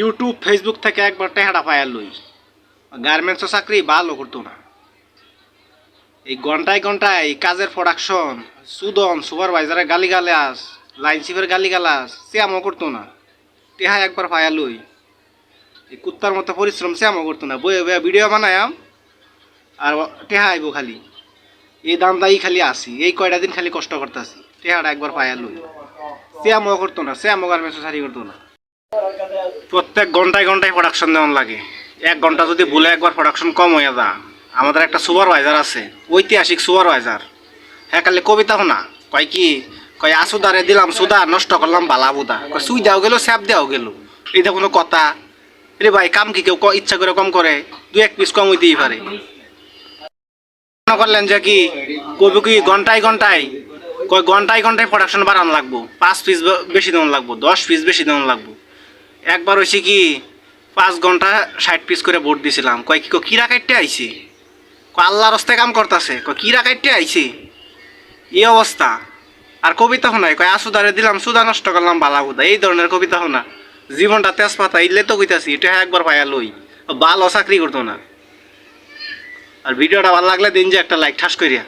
YouTube Facebook থেকে একবার টেহাটা পায়া লই। গার্মেন্টসও চাকরি ভালো করতো না। এই ঘন্টায় ঘন্টায় কাজের প্রোডাকশন সুদন সুপারভাইজারের গালি গালাস লাইন গালি গালাস শ্যামও করতো না। টেহা একবার পায়া লই। এই কুত্তার মতো পরিশ্রম শ্যামও করতো না। বয়ে বয়ে ভিডিও বানায়াম, আর টেহা আইব খালি। এই দাম দাই খালি আসি, এই কয়টা দিন খালি কষ্ট করতেছি। টেহাটা একবার পায়া লই। শ্যামও করতো না, শ্যামও গার্মেন্টসও সারি করতো না। প্রত্যেক ঘন্টায় ঘন্টায় প্রোডাকশন দেওয়ান লাগে। এক ঘণ্টা যদি ভুলে একবার প্রোডাকশন কম হয়ে যা। আমাদের একটা সুপারভাইজার আছে, ঐতিহাসিক সুপারভাইজার হ্যাঁ কালে কবিতা শোনা। কয় কি? কয় আসুদারে দিলাম সুদা, নষ্ট করলাম বালা বুদা। কয়, সুই দেওয়া গেল, স্যাপ দেওয়া গেল। এটা কোনো কথা। রে ভাই, কাম কি? কেউ ইচ্ছা করে কম করে। দু এক পিস কম হইতেই পারে। করলেন যে কি, কবি কি ঘন্টায় ঘন্টায়, কয়, ঘন্টায় ঘন্টায় প্রোডাকশন বাড়ানো লাগবো। পাঁচ পিস বেশি দেওয়ান লাগবো, দশ পিস বেশি দেওয়ান লাগবো। একবার হয়েছে কি, পাঁচ ঘণ্টা ষাট পিস করে ভোট দিছিলাম। কয় কি কিরা কাটতে আইছি? আল্লাহ রস্তে কাম করতেছে। কয়, কিরা কাটতে আইছি? এই অবস্থা। আর কবিতা শোনায়, কয় আসুদারে দিলাম, সুদা নষ্ট করলাম, বালা বুদা এই ধরনের কবিতা শোনা। জীবনটা তেজপাতা ইলে তো কইতাছি, এটা একবার পায়া লই। ভালো চাকরি করতো না। আর ভিডিওটা ভালো লাগলে দিন যে একটা লাইক ঠাস করিয়া